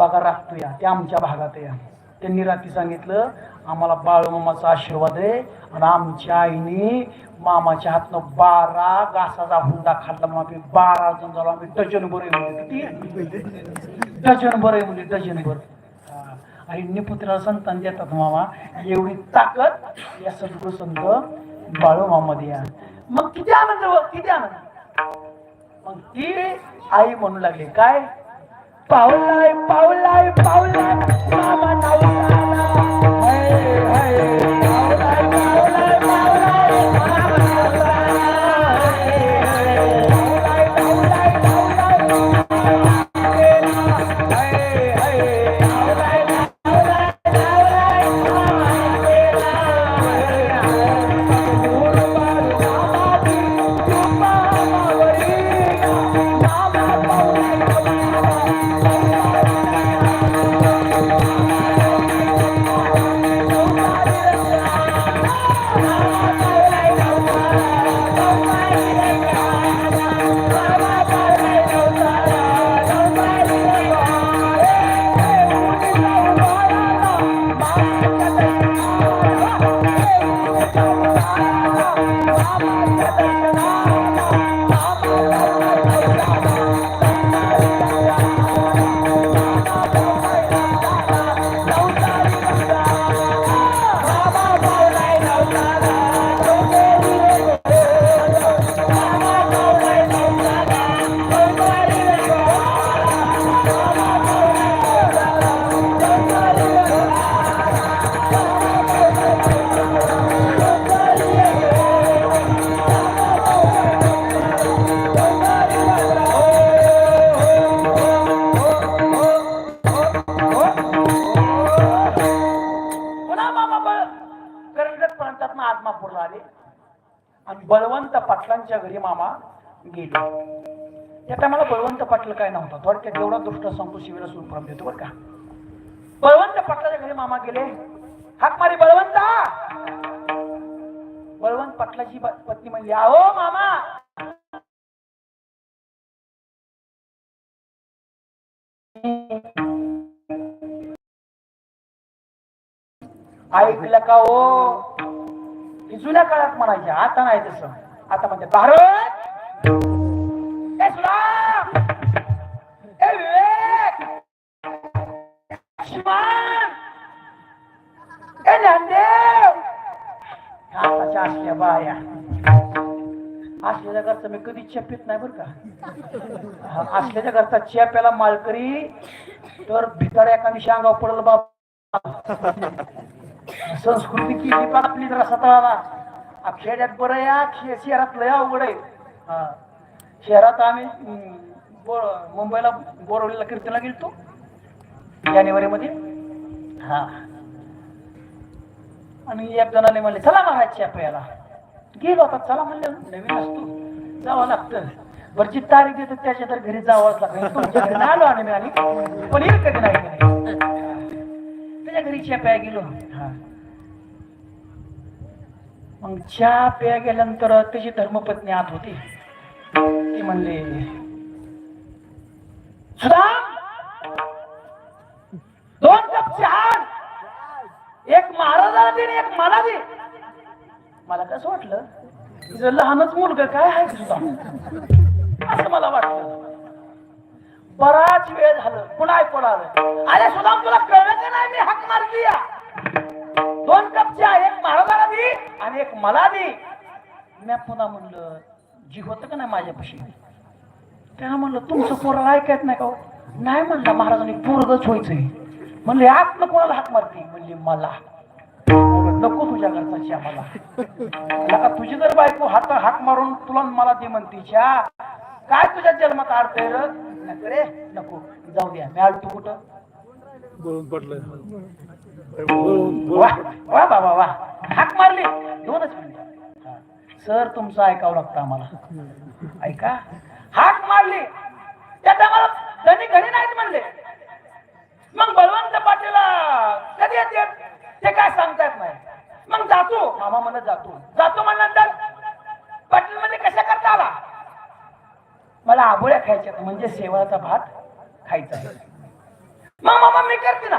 बागा राखतो या ते आमच्या भागात या त्यांनी रात्री सांगितलं आम्हाला बाळूमामाचा आशीर्वाद आहे आणि आमच्या आईने मामाच्या हातनं बारा घासाचा हुंडा खाल्ला मग आम्ही बारा जण झालो. आम्ही डजन बरे म्हणजे किती? डझन बरे म्हणजे डजन भर. आणि निपुत्राला संतान देतात मामा. एवढी ताकद या सद्गुरु संत बाळूमामध्ये या मग किती आनंद किती आनंद. मग ती आई म्हणू लागली काय? पावलाय पावलाय पावलाय मामा नवसाला. आत्मापूरला आले. आणि बळवंत पाटलांच्या घरी मामा गेले. त्या टायमाला बळवंत पाटील काय नव्हता. थोडक्यात एवढा दुष्ट सांगतो शिवीला सुप्रम देतो बरं का. बळवंत पाटलाच्या घरी मामा गेले. हाक मारी बळवंता! बळवंत पाटलाची पत्नी म्हणली आहो मामा! ऐकलं का हो? जुन्या काळात म्हणायचे आता नाही तसं. आता म्हणजे भारत! ए सुदाम! ए विवेक! लक्ष्मण! ए ज्ञानदेव आताच्या असल्या बाया. असलेल्या घरचा मी कधी चेपीत नाही बरं का. असल्याच्या घरचा चेप्याला मालकरी तर भितर एखादी अंगावर पडलं बाप संस्कृती केली पण आपली जरा सतळाला खेड्यात बरं या शहरात लय अवघड आहे. हा. शहरात आम्ही मुंबईला बोरवलीला कीर्तनला गेलतो. जानेवारी मध्ये हा. आणि एक जणाने म्हणले चला मारायची च्या प्यायला गेलो आता चला म्हणलं नवीन असतो. जावं लागतं. बरं तारीख देतो त्याच्या तर घरी जावंच लागतं. तुमच्या घरी आलो आणि आणि. पण येईल कधी नाही चहा प्या गेलो. हा. मग चहा प्या गेल्यानंतर त्याची धर्मपत्नी आत होती. ती म्हणले सुधा दोन कप चहा एक महाराजाला दे एक मला दे. मला कसं वाटलं? तिचं लहानच मुलगा काय आहे सुद्धा असं मला वाटलं. बराच वेळ झालं? पुन्हा ऐकून आलं अरे सुद्धा तुला कळलं का नाही मी हाक मारली दोन कप चहा एक महाराजाला दे आणि एक मला दी. मी पुन्हा म्हणलं जी होतं का नाही माझ्यापाशी? त्यानं म्हणलं तुमचं पोराला ऐकायत नाही का हो? नाही म्हणलं महाराजांनी पोरगच व्हायचंय. म्हणले आत कोणाला हाक मारते? म्हणली मला. नको तुझ्या घरचा मला. तुझी जर बायको हात हाक मारून तुला मला दे म्हणते काय तुझ्या जन्मात अर्थ र? नको रे. नको. जाऊ द्या मी आलतो कुठं? बोलून पडलंय वा वा बाबा वा. हाक मारली. दोनच मिनिट. सर तुमचं ऐकावं लागतं आम्हाला. ऐका. हाक मारली. त्यात आम्हाला धनी घरी नाहीत म्हणले. मग बळवंत पाटीला कधी येते ते काय सांगता येत नाही. मग जातो. मामा म्हणत जातो. मला आबोळ्या खायच्या म्हणजे शेवळाचा भात खायचा. मग मामा मी करते ना.